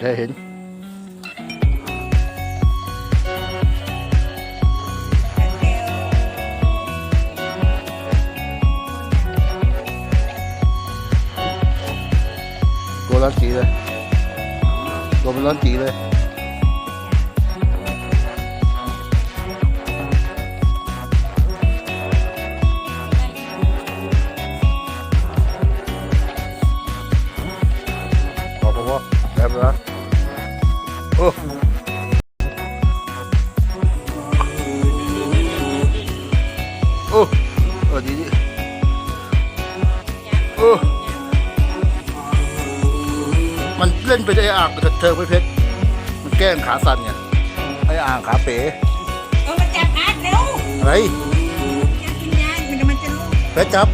thể hiện cô lớn chị đây. Cô lớn chị đây. โอ้โอ้เออดีดีโอ้มันเล่นไปได้อ่างกับเธอไม่เพชรมันแกล้งขาสั่นไงไอ้อ่างขาเป๋เออมาจับอาร์ตเร็วอะไรอยากกินยามันจะมันจะลุกเพชรจับ